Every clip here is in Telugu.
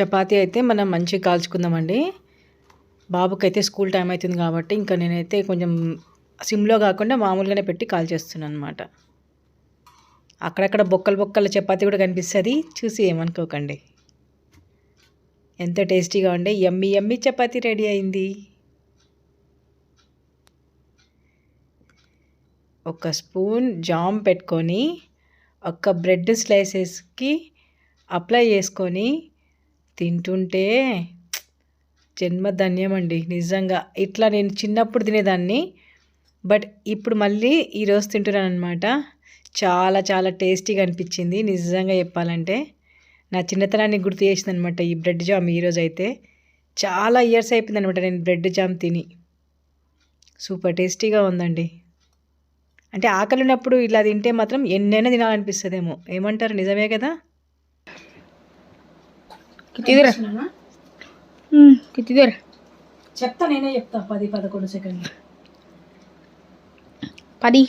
చపాతీ అయితే మనం మంచిగా కాల్చుకుందామండి. బాబుకైతే స్కూల్ టైం అవుతుంది కాబట్టి ఇంకా నేనైతే కొంచెం సిమ్లో కాకుండా మామూలుగానే పెట్టి కాల్ చేస్తున్నాను అనమాట అక్కడక్కడ బొక్కలు బొక్కల చపాతీ కూడా కనిపిస్తుంది. చూసి ఏమనుకోకండి. ఎంత టేస్టీగా ఉండే ఎమ్మి ఎమ్మి చపాతీ రెడీ అయింది. ఒక స్పూన్ జామ్ పెట్టుకొని ఒక బ్రెడ్ స్లైసెస్కి అప్లై చేసుకొని తింటుంటే జన్మ ధన్యం అండి నిజంగా. ఇట్లా నేను చిన్నప్పుడు తినేదాన్ని బట్ ఇప్పుడు మళ్ళీ ఈరోజు తింటున్నాను అనమాట చాలా చాలా టేస్టీగా అనిపించింది నిజంగా చెప్పాలంటే. నా చిన్నతనాన్ని గుర్తు చేసింది అనమాట ఈ బ్రెడ్ జామ్ ఈరోజు అయితే. చాలా ఇయర్స్ అయిపోయింది అనమాట నేను బ్రెడ్ జామ్ తిని. సూపర్ టేస్టీగా ఉందండి. అంటే ఆకలి ఉన్నప్పుడు ఇలా తింటే మాత్రం ఎన్నైనా తినాలనిపిస్తుందేమో. ఏమంటారు? నిజమే కదా? కితిదిరా. కితిదిరా. చెప్తా నేనే చెప్తా. పది పదకొండు సెకండ్లు. పది.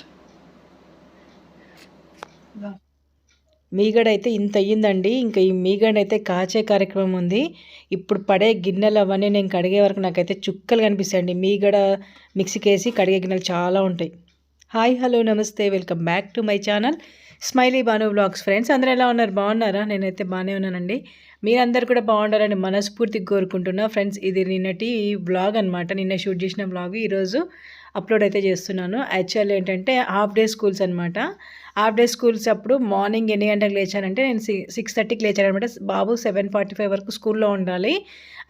మీగడ అయితే ఇంత అయ్యిందండి. ఇంకా ఈ మీగడ అయితే కాచే కార్యక్రమం ఉంది. ఇప్పుడు పడే గిన్నెలు అవన్నీ నేను కడిగే వరకు నాకైతే చుక్కలు కనిపిస్తాయండి. మీగడ మిక్సీకి వేసి కడిగే గిన్నెలు చాలా ఉంటాయి. హాయ్ హలో నమస్తే. Welcome back to my channel. Smiley Banu blogs friends అందరూ ఎలా ఉన్నారు? బాగున్నారా? నేనైతే బాగానే ఉన్నానండి. మీరందరు కూడా బాగుండాలని మనస్ఫూర్తిగా కోరుకుంటున్నా. ఫ్రెండ్స్ ఇది నిన్నటి బ్లాగ్ అనమాట నిన్న షూట్ చేసిన బ్లాగ్ ఈరోజు అప్లోడ్ అయితే చేస్తున్నాను. యాక్చువల్ ఏంటంటే హాఫ్ డే స్కూల్స్ అనమాట హాఫ్ డే స్కూల్స్ అప్పుడు మార్నింగ్ ఎన్ని గంటలకు లేచానంటే నేను సిక్స్ థర్టీకి లేచాను అనమాట బాబు సెవెన్ ఫార్టీ ఫైవ్ వరకు స్కూల్లో ఉండాలి.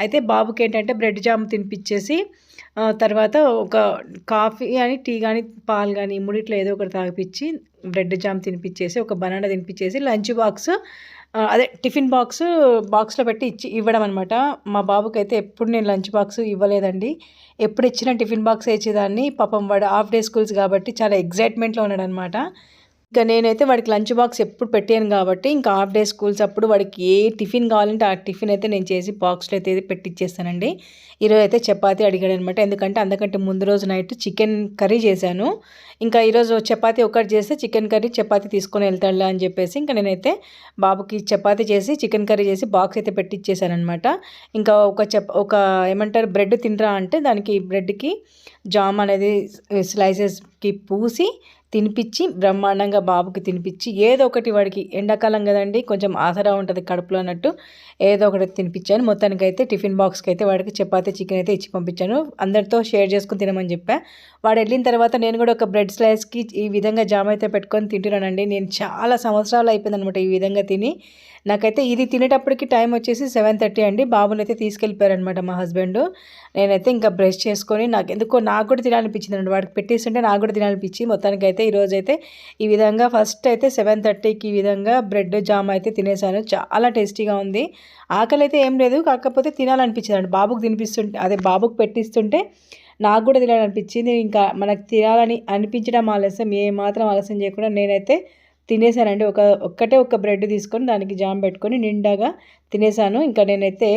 అయితే బాబుకి ఏంటంటే బ్రెడ్ జామ్ తినిపించేసి తర్వాత ఒక కాఫీ కానీ టీ కానీ పాలు కానీ ముడిట్లో ఏదో ఒకటి తాగిపించి బ్రెడ్ జామ్ తినిపించేసి ఒక బనానా తినిపించేసి లంచ్ బాక్స్ అదే టిఫిన్ బాక్స్ బాక్స్లో పెట్టి ఇచ్చి ఇవ్వడం అనమాట మా బాబుకి అయితే ఎప్పుడు నేను లంచ్ బాక్స్ ఇవ్వలేదండి. ఎప్పుడు ఇచ్చిన టిఫిన్ బాక్స్ ఇచ్చేదాన్ని పాపం వాడు హాఫ్ డే స్కూల్స్ కాబట్టి చాలా ఎగ్జైట్మెంట్లో ఉన్నాడు అనమాట ఇంకా నేనైతే వాడికి లంచ్ బాక్స్ ఎప్పుడు పెట్టాను కాబట్టి ఇంకా హాఫ్ డే స్కూల్స్ అప్పుడు వాడికి ఏ టిఫిన్ కావాలంటే ఆ టిఫిన్ అయితే నేను చేసి బాక్స్లో అయితే పెట్టిచ్చేస్తానండి. ఈరోజు అయితే చపాతీ అడిగాడు అనమాట ఎందుకంటే అందుకంటే ముందు రోజు నైట్ చికెన్ కర్రీ చేశాను. ఇంకా ఈరోజు చపాతీ ఒకటి చేస్తే చికెన్ కర్రీ చపాతీ తీసుకొని వెళ్తాడులే అని చెప్పేసి ఇంకా నేనైతే బాబుకి చపాతీ చేసి చికెన్ కర్రీ చేసి బాక్స్ అయితే పెట్టిచ్చేసాను అనమాట ఇంకా ఒక చప ఒక ఏమంటారు బ్రెడ్ తినరా అంటే దానికి బ్రెడ్కి జామ్ అనేది స్లైసెస్కి పూసి తినిపించి బ్రహ్మాండంగా బాబుకి తినిపించి ఏదో ఒకటి వాడికి ఎండాకాలం కదండి కొంచెం ఆసరా ఉంటుంది కడుపులో అన్నట్టు ఏదో ఒకటి తినిపించాను. మొత్తానికి అయితే టిఫిన్ బాక్స్కి అయితే వాడికి చపాతీ చికెన్ అయితే ఇచ్చి పంపించాను. అందరితో షేర్ చేసుకుని తినమని చెప్పా. వాడు వెళ్ళిన తర్వాత నేను కూడా ఒక బ్రెడ్ స్లైస్కి ఈ విధంగా జామ్ అయితే పెట్టుకొని తింటున్నానండి. నేను చాలా సంవత్సరాలు అయిపోయింది అనమాట ఈ విధంగా తిని. నాకైతే ఇది తినేటప్పటికి టైం వచ్చేసి సెవెన్ థర్టీ అండి. బాబుని అయితే తీసుకెళ్ళిపోయారనమాట మా హస్బెండ్. నేనైతే ఇంకా బ్రష్ చేసుకొని నాకు ఎందుకో నాకు కూడా తినాలనిపించింది అండి వాడికి పెట్టేస్తుంటే నాకు కూడా తినాలనిపించి మొత్తానికి అయితే ఈరోజు అయితే ఈ విధంగా ఫస్ట్ అయితే సెవెన్ థర్టీకి ఈ విధంగా బ్రెడ్ జామ్ అయితే తినేసాను. చాలా టేస్టీగా ఉంది. ఆకలి అయితే ఏం లేదు కాకపోతే తినాలనిపించింది బాబుకు తినిపిస్తుంటే అదే బాబుకు పెట్టిస్తుంటే నాకు కూడా తినాలనిపించింది. ఇంకా మనకు తినాలని అనిపించడం ఆలస్యం ఏమాత్రం ఆలస్యం చేయకుండా నేనైతే తినేసానండి. ఒక ఒక్కటే ఒక బ్రెడ్ తీసుకొని దానికి జామ్ పెట్టుకొని నిండాగా తినేసాను. ఇంకా నేనైతే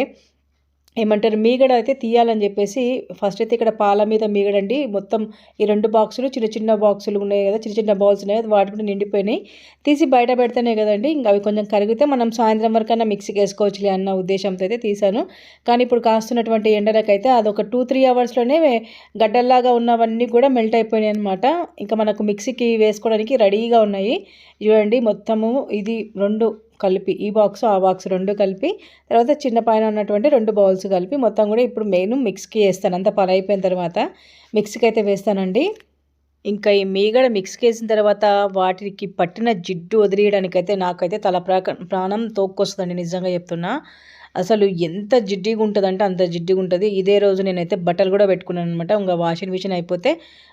ఏమంటారు? మీగడ అయితే తీయాలని చెప్పేసి ఫస్ట్ అయితే ఇక్కడ పాల మీద మీగడండి. మొత్తం ఈ రెండు బాక్సులు చిన్న చిన్న బాక్సులు ఉన్నాయి కదా చిన్న చిన్న బౌల్స్ ఉన్నాయి వాటి కూడా నిండిపోయినాయి. తీసి బయట పెడితేనే కదండి ఇంకా అవి కొంచెం కరిగితే మనం సాయంత్రం వరకన్నా మిక్సీకి వేసుకోవచ్చులే అన్న ఉద్దేశంతో అయితే తీసాను కానీ ఇప్పుడు కాస్తున్నటువంటి ఎండలకైతే అదొక టూ త్రీ అవర్స్లోనే గడ్డల్లాగా ఉన్నవన్నీ కూడా మెల్ట్ అయిపోయినాయి అనమాట ఇంకా మనకు మిక్సీకి వేసుకోవడానికి రెడీగా ఉన్నాయి. చూడండి మొత్తము ఇది రెండు కలిపి ఈ బాక్స్ ఆ బాక్స్ రెండు కలిపి తర్వాత చిన్న పైన ఉన్నటువంటి రెండు బౌల్స్ కలిపి మొత్తం కూడా ఇప్పుడు మెయిన్ మిక్స్కి వేస్తాను. అంత పని అయిపోయిన తర్వాత మిక్స్కి అయితే వేస్తానండి. ఇంకా ఈ మీగడ మిక్స్ వేసిన తర్వాత వాటికి పట్టిన జిడ్డు వదిలేయడానికైతే నాకైతే తల ప్రాణం తోక్కొస్తుందండి నిజంగా చెప్తున్నా. అసలు ఎంత జిడ్డిగా ఉంటుందంటే అంత జిడ్డిగా ఉంటుంది. ఇదే రోజు నేనైతే బట్టలు కూడా పెట్టుకున్నాను అనమాట ఇంకా వాషింగ్ మిషన్ అయిపోతే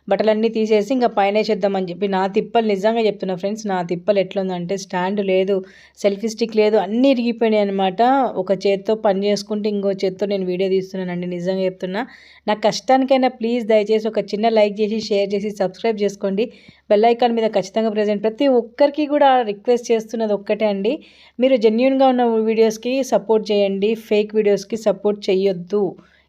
బట్టలన్నీ తీసేసి ఇంకా పైన చేద్దామని చెప్పి నా తిప్పలు నిజంగా చెప్తున్నా ఫ్రెండ్స్ నా తిప్పలు ఎట్లుందంటే స్టాండ్ లేదు సెల్ఫీ స్టిక్ లేదు అన్నీ ఇరిగిపోయినాయి అనమాట ఒక చేత్తో పని చేసుకుంటే ఇంకో చేత్తో నేను వీడియో తీస్తున్నానండి నిజంగా చెప్తున్నా. నా కష్టానికైనా ప్లీజ్ దయచేసి ఒక చిన్న లైక్ చేసి షేర్ చేసి సబ్స్క్రైబ్ చేసుకోండి. బెల్ ఐకాన్ మీద ఖచ్చితంగా ప్రజెంట్ ప్రతి ఒక్కరికి కూడా రిక్వెస్ట్ చేస్తున్నది ఒక్కటే అండి. మీరు జెన్యున్గా ఉన్న వీడియోస్కి సపోర్ట్ చేయండి. ఫేక్ వీడియోస్కి సపోర్ట్ చేయొద్దు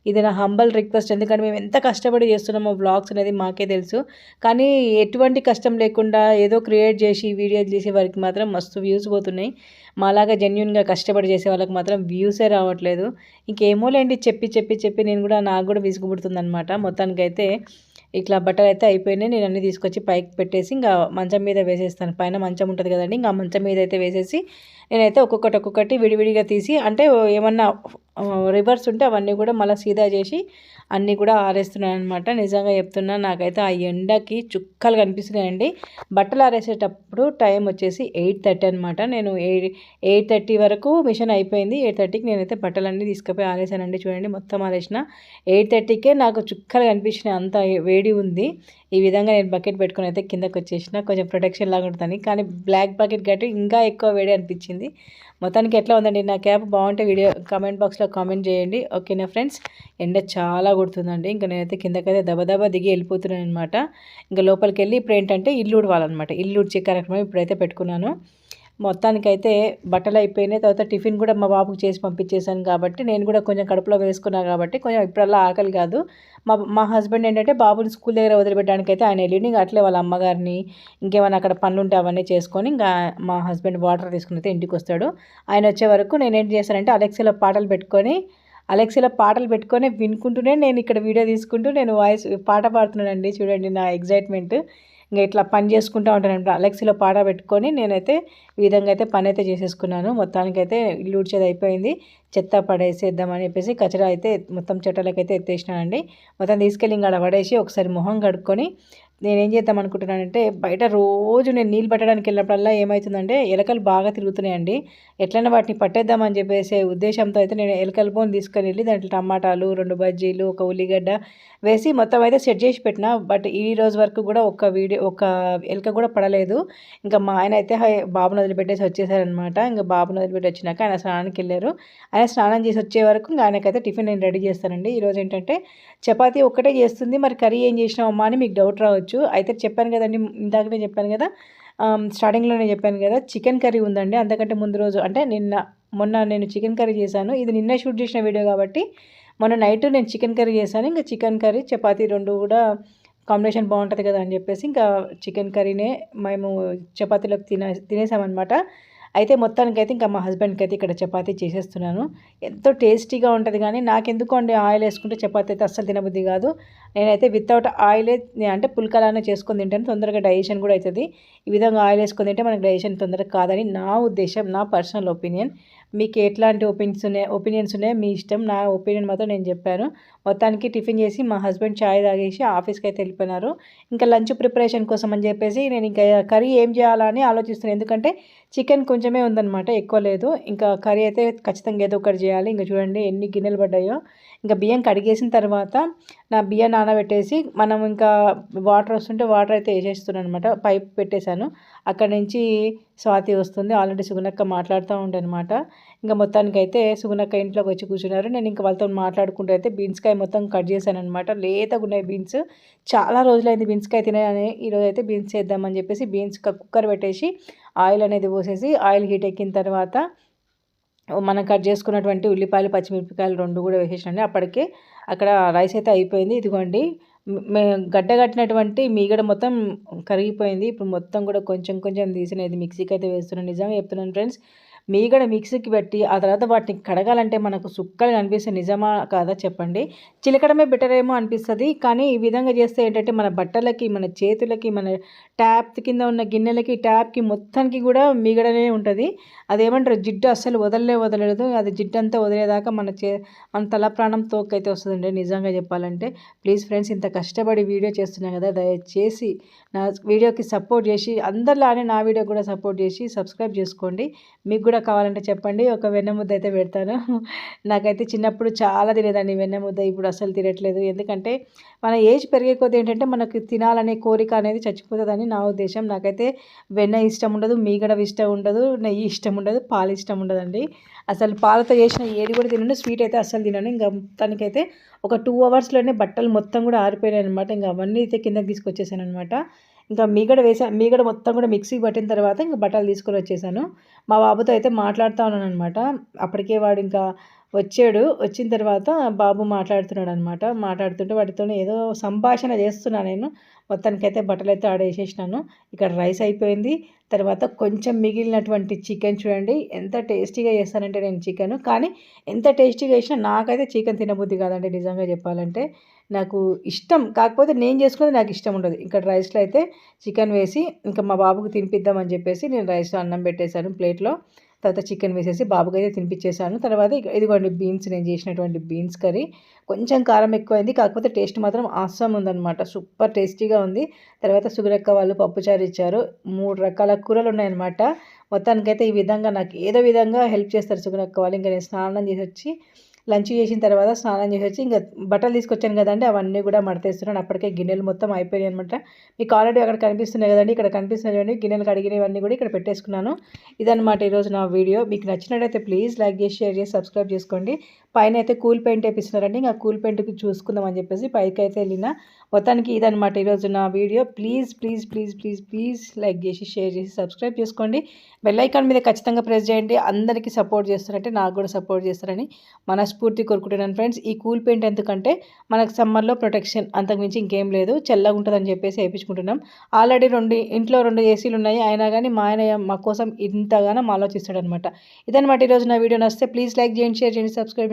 ఇది నా హంబల్ రిక్వెస్ట్ ఎందుకంటే మేము ఎంత కష్టపడి చేస్తున్నామో బ్లాగ్స్ అనేది మాకే తెలుసు. కానీ ఎటువంటి కష్టం లేకుండా ఏదో క్రియేట్ చేసి వీడియో చేసే వారికి మాత్రం మస్తు వ్యూస్ పోతున్నాయి. మాలాగా జెన్యున్గా కష్టపడి చేసే వాళ్ళకి మాత్రం వ్యూసే రావట్లేదు. ఇంకేమోలేండి చెప్పి చెప్పి చెప్పి నేను కూడా నాకు కూడా విసుగుపుడుతుంది అనమాట మొత్తానికైతే ఇట్లా బట్టలు అయితే అయిపోయినాయి. నేను అన్నీ తీసుకొచ్చి పైకి పెట్టేసి ఇంకా మంచం మీద వేసేస్తాను. పైన మంచం ఉంటుంది కదండి ఇంకా మంచం మీద అయితే వేసేసి నేనైతే ఒక్కొక్కటి ఒక్కొక్కటి విడివిడిగా తీసి అంటే ఏమన్నా రివర్స్ ఉంటే అవన్నీ కూడా మళ్ళీ సీదా చేసి అన్నీ కూడా ఆరేస్తున్నాను అనమాట నిజంగా చెప్తున్నా నాకైతే ఆ ఎండకి చుక్కలు కనిపిస్తున్నాయండి. బట్టలు ఆరేసేటప్పుడు టైం వచ్చేసి ఎయిట్ థర్టీ అనమాట నేను ఎయిట్ ఎయిట్ థర్టీ వరకు మిషన్ అయిపోయింది. ఎయిట్ థర్టీకి నేనైతే బట్టలన్నీ తీసుకుపోయి ఆరేసానండి. చూడండి మొత్తం ఆరేసిన. ఎయిట్ థర్టీకే నాకు చుక్కలు కనిపించినాయి. అంత వేడి ఉంది. ఈ విధంగా నేను బకెట్ పెట్టుకుని అయితే కిందకు వచ్చేసిన. కొంచెం ప్రొటెక్షన్ లాగా ఉంటుంది కానీ బ్లాక్ బకెట్ గట్టి ఇంకా ఎక్కువ వేడి అనిపించింది. మొత్తానికి ఎట్లా ఉందండి? నా క్యాప్ బాగుంటే వీడియో కామెంట్ బాక్స్లో కామెంట్ చేయండి. ఓకేనా ఫ్రెండ్స్ ఎండ చాలా కొడుతుందండి. ఇంకా నేనైతే కిందకైతే దబదబా దిగి వెళ్ళిపోతున్నాను అనమాట ఇంకా లోపలికి వెళ్ళి ఇప్పుడు ఏంటంటే ఇల్లు ఉడవాలన్నమాట ఇల్లు ఉడిచే కార్యక్రమం ఇప్పుడైతే పెట్టుకున్నాను. మొత్తానికైతే బట్టలు అయిపోయినాయి. తర్వాత టిఫిన్ కూడా మా బాబుకి చేసి పంపించేశాను కాబట్టి నేను కూడా కొంచెం కడుపులో వేసుకున్నాను కాబట్టి కొంచెం ఇప్పుడల్లా ఆకలి కాదు. మా మా హస్బెండ్ ఏంటంటే బాబుని స్కూల్ దగ్గర వదిలిపెట్టడానికి అయితే ఆయన వెళ్ళి అట్లే వాళ్ళ అమ్మగారిని ఇంకేమైనా అక్కడ పనులు ఉంటే అవన్నీ చేసుకొని ఇంకా మా హస్బెండ్ వాటర్ తీసుకుని అయితే ఇంటికి వస్తాడు. ఆయన వచ్చే వరకు నేను ఏం చేశానంటే అలెక్సీలో పాటలు పెట్టుకొని అలెక్సీలో పాటలు పెట్టుకొని వినుకుంటూనే నేను ఇక్కడ వీడియో తీసుకుంటూ నేను వాయిస్ పాట పాడుతున్నానండి. చూడండి నా ఎగ్జైట్మెంట్ ఇంకా ఇట్లా పని చేసుకుంటూ ఉంటాను అలెక్సీలో పాట పెట్టుకొని నేనైతే ఈ విధంగా అయితే పని అయితే చేసేసుకున్నాను. మొత్తానికైతే ఇల్లు ఉడిచేది అయిపోయింది. చెత్త పడేసేద్దామని చెప్పేసి కచరా అయితే మొత్తం చెట్టలకైతే ఎత్తేసినానండి. మొత్తం తీసుకెళ్ళి ఇంకా పడేసి ఒకసారి మొహం కడుక్కొని నేనేం చేద్దాం అనుకుంటున్నానంటే బయట రోజు నేను నీళ్ళు పట్టడానికి వెళ్ళినప్పుడల్లా ఏమవుతుందంటే ఎలకలు బాగా తిరుగుతున్నాయండి. ఎట్లైనా వాటిని పట్టేద్దామని చెప్పేసే ఉద్దేశంతో అయితే నేను ఎలకల బోన్ తీసుకొని వెళ్ళి దాంట్లో టమాటాలు రెండు బజ్జీలు ఒక ఉల్లిగడ్డ వేసి మొత్తం అయితే సెట్ చేసి పెట్టిన. బట్ ఈ రోజు వరకు కూడా ఒక వీడియో ఒక ఎలక కూడా పడలేదు. ఇంకా మా ఆయన అయితే బాబును వదిలిపెట్టేసి వచ్చేసారనమాట ఇంకా బాబును వదిలిపెట్టి వచ్చినాక ఆయన స్నానానికి వెళ్ళారు. ఆయన స్నానం చేసి వచ్చే వరకు ఇంకా ఆయనకైతే టిఫిన్ నేను రెడీ చేస్తానండి. ఈరోజు ఏంటంటే చపాతీ ఒక్కటే చేస్తుంది. మరి కర్రీ ఏం చేసినామమ్మా అని మీకు డౌట్ రావచ్చు. అయితే చెప్పాను కదండి ఇందాకనే చెప్పాను కదా స్టార్టింగ్లోనే చెప్పాను కదా చికెన్ కర్రీ ఉందండి. అంతకంటే ముందు రోజు అంటే నిన్న మొన్న నేను చికెన్ కర్రీ చేశాను. ఇది నిన్న షూట్ చేసిన వీడియో కాబట్టి మొన్న నైట్ నేను చికెన్ కర్రీ చేశాను. ఇంకా చికెన్ కర్రీ చపాతీ రెండు కూడా కాంబినేషన్ బాగుంటుంది కదా అని చెప్పేసి ఇంకా చికెన్ కర్రీనే మేము చపాతీలోకి తినే తినేసామన్నమాట. అయితే మొత్తానికైతే ఇంకా మా హస్బెండ్కి అయితే ఇక్కడ చపాతీ చేసేస్తున్నాను. ఎంతో టేస్టీగా ఉంటుంది కానీ నాకెందుకు అండి ఆయిల్ వేసుకుంటే చపాతీ అయితే అస్సలు తినబుద్ధి కాదు. నేనైతే వితౌట్ ఆయిలే అంటే పుల్కలానే చేసుకొని తింటాను. తొందరగా డైజెషన్ కూడా అవుతుంది ఈ విధంగా ఆయిల్ వేసుకొని తింటే మనకు డైజెషన్ తొందరగా కాదని నా ఉద్దేశం నా పర్సనల్ ఒపీనియన్. మీకు ఎట్లాంటి ఒపీనియన్స్ ఉన్నాయి ఒపీనియన్స్ ఉన్నాయి మీ ఇష్టం నా ఒపీనియన్ మాత్రం నేను చెప్పాను. మొత్తానికి టిఫిన్ చేసి మా హస్బెండ్ ఛాయ్ తాగేసి ఆఫీస్కి అయితే వెళ్ళిపోయినారు. ఇంకా లంచ్ ప్రిపరేషన్ కోసం అని చెప్పేసి నేను ఇంకా కర్రీ ఏం చేయాలని ఆలోచిస్తున్నాను. ఎందుకంటే చికెన్ కొంచెమే ఉందన్నమాట ఎక్కువ లేదు. ఇంకా కర్రీ అయితే ఖచ్చితంగా ఏదో ఒకటి చేయాలి. ఇంకా చూడండి ఎన్ని గిన్నెలు పడ్డాయో. ఇంకా బియ్యం కడిగేసిన తర్వాత నా బియ్యం నానబెట్టేసి మనం ఇంకా వాటర్ వస్తుంటే వాటర్ అయితే వేసేస్తున్నాను అనమాట పైప్ పెట్టేశాను. అక్కడ నుంచి స్వాతి వస్తుంది. ఆల్రెడీ సుగునక్క మాట్లాడుతూ ఉండే అనమాట ఇంకా మొత్తానికి అయితే సుగునక్క ఇంట్లోకి వచ్చి కూర్చున్నారు. నేను ఇంకా వాళ్ళతో మాట్లాడుకుంటూ అయితే బీన్స్కాయ మొత్తం కట్ చేశాను అనమాట లేతగా ఉన్నాయి బీన్స్. చాలా రోజులైంది బీన్స్కాయ తినాయని ఈరోజు అయితే బీన్స్ చేద్దామని చెప్పేసి బీన్స్ కుక్కర్ పెట్టేసి ఆయిల్ అనేది పోసేసి ఆయిల్ హీట్ ఎక్కిన తర్వాత మనం కట్ చేసుకున్నటువంటి ఉల్లిపాయలు పచ్చిమిరపకాయలు రెండు కూడా వేసేసినండి. అప్పటికే అక్కడ రైస్ అయితే అయిపోయింది. ఇదిగోండి గడ్డ కట్టినటువంటి మీగడ మొత్తం కరిగిపోయింది. ఇప్పుడు మొత్తం కూడా కొంచెం కొంచెం తీసినది మిక్సీకి అయితే వేస్తున్నాను నిజంగా చెప్తున్నాను ఫ్రెండ్స్ మీగడ మిక్సీకి పెట్టి ఆ తర్వాత వాటిని కడగాలంటే మనకు సుక్కలు కనిపిస్తే నిజమా కాదా చెప్పండి. చిలకడమే బెటర్ ఏమో అనిపిస్తుంది. కానీ ఈ విధంగా చేస్తే ఏంటంటే మన బట్టలకి మన చేతులకి మన ట్యాప్ కింద ఉన్న గిన్నెలకి ట్యాప్కి మొత్తానికి కూడా మీగడనే ఉంటుంది. అదేమంటారు? జిడ్డు అస్సలు వదలలే వదలలేదు అది జిడ్డు అంతా వదిలేదాకా మన చే మన తల ప్రాణం తోకైతే వస్తుందండి నిజంగా చెప్పాలంటే. ప్లీజ్ ఫ్రెండ్స్ ఇంత కష్టపడి వీడియో చేస్తున్నాం కదా దయచేసి నా వీడియోకి సపోర్ట్ చేసి అందరిలానే నా వీడియో కూడా సపోర్ట్ చేసి సబ్స్క్రైబ్ చేసుకోండి. మీకు కూడా కావాలంటే చెప్పండి. ఒక వెన్న ముద్ద అయితే పెడతాను. నాకైతే చిన్నప్పుడు చాలా తినేదాన్ని వెన్న ముద్ద ఇప్పుడు అసలు తినట్లేదు. ఎందుకంటే మన ఏజ్ పెరిగే కొద్ది ఏంటంటే మనకు తినాలనే కోరిక అనేది చచ్చిపోతుందని నా ఉద్దేశం. నాకైతే వెన్న ఇష్టం ఉండదు మీగడ ఇష్టం ఉండదు నెయ్యి ఇష్టం ఉండదు పాలు ఇష్టం ఉండదండి. అసలు పాలతో చేసిన ఏది కూడా తినను స్వీట్ అయితే అస్సలు తినను. ఇంకా మొత్తానికైతే ఒక టూ అవర్స్లోనే బట్టలు మొత్తం కూడా ఆరిపోయాయి అనమాట ఇంకా అవన్నీ అయితే కిందకి తీసుకొచ్చేసాను అనమాట ఇంకా మీగడ వేసా మీగడ మొత్తం కూడా మిక్సీ పట్టిన తర్వాత ఇంకా బట్టలు తీసుకొని వచ్చేసాను. మా బాబుతో అయితే మాట్లాడుతూ ఉన్నాను అనమాట అప్పటికే వాడు ఇంకా వచ్చాడు. వచ్చిన తర్వాత బాబు మాట్లాడుతున్నాడు అనమాట మాట్లాడుతుంటే వాటితో ఏదో సంభాషణ చేస్తున్నా నేను. మొత్తానికైతే బట్టలు అయితే ఆడేసేసినాను. ఇక్కడ రైస్ అయిపోయింది. తర్వాత కొంచెం మిగిలినటువంటి చికెన్ చూడండి. ఎంత టేస్టీగా చేస్తానంటే నేను చికెన్. కానీ ఎంత టేస్టీగా చేసినా నాకైతే చికెన్ తినబుద్ధి కాదండి నిజంగా చెప్పాలంటే. నాకు ఇష్టం. కాకపోతే నేను చేసుకునేది నాకు ఇష్టం ఉండదు. ఇక్కడ రైస్లో అయితే చికెన్ వేసి ఇంకా మా బాబుకి తినిపిద్దామని చెప్పేసి నేను రైస్లో అన్నం పెట్టేశాను ప్లేట్లో. తర్వాత చికెన్ వేసేసి బాబుకి అయితే తినిపించేసాను తర్వాత ఇదిగోండి బీన్స్ నేను చేసినటువంటి బీన్స్ కర్రీ. కొంచెం కారం ఎక్కువైంది. కాకపోతే టేస్ట్ మాత్రం ఆసం ఉందన్నమాట. సూపర్ టేస్టీగా ఉంది. తర్వాత సుగరక్క వాళ్ళు పప్పుచారు ఇచ్చారు. మూడు రకాల కూరలు ఉన్నాయన్నమాట. మొత్తానికైతే ఈ విధంగా నాకు ఏదో విధంగా హెల్ప్ చేస్తారు సుగరక్క వాళ్ళు. ఇంకా నేను స్నానం చేసి వచ్చి లంచ్ చేసిన తర్వాత స్నానం చేసి వచ్చి ఇంకా బట్టలు తీసుకొచ్చాను కదండి అవన్నీ కూడా మడతేస్తున్నాను. అప్పటికే గిన్నెలు మొత్తం అయిపోయాయి అనమాట మీకు ఆల్రెడీ అక్కడ కనిపిస్తున్నాయి కదండి ఇక్కడ కనిపిస్తున్నాయి చూడండి. గిన్నెలు కడిగినవన్నీ కూడా ఇక్కడ పెట్టేసుకున్నాను. ఇదనమాట ఈరోజు నా వీడియో. మీకు నచ్చినట్టయితే ప్లీజ్ లైక్ చేసి షేర్ చేసి సబ్స్క్రైబ్ చేసుకోండి. పైన అయితే కూల్ పెయింట్ వేపిస్తున్నారండి. ఇంకా కూల్ పెయింట్కి చూసుకుందాం అని చెప్పేసి పైకి అయితే వెళ్ళిన. మొత్తానికి ఇదనమాట ఈరోజు నా video. Please please please please please like చేసి షేర్ చేసి సబ్స్క్రైబ్ చేసుకోండి. బెల్లైకాన్ మీద ఖచ్చితంగా ప్రెస్ చేయండి. అందరికీ సపోర్ట్ చేస్తారంటే నాకు కూడా సపోర్ట్ చేస్తారని మనస్ఫూర్తి కోరుకుంటున్నాను ఫ్రెండ్స్. ఈ కూల్ పెయింట్ ఎందుకంటే మనకు సమ్మర్లో ప్రొటెక్షన్ అంతకుమించి ఇంకేం లేదు. చల్లగా ఉంటుందని చెప్పేసి వేయించుకుంటున్నాం. ఆల్రెడీ రెండు ఇంట్లో రెండు ఏసీలు ఉన్నాయి. అయినా కానీ మా ఆయన మా కోసం ఇంతగానో ఆలోచిస్తాడనమాట ఇదనమాట ఈరోజు నా వీడియో. నచ్చితే ప్లీజ్ లైక్ చేయండి షేర్ చేయండి subscribe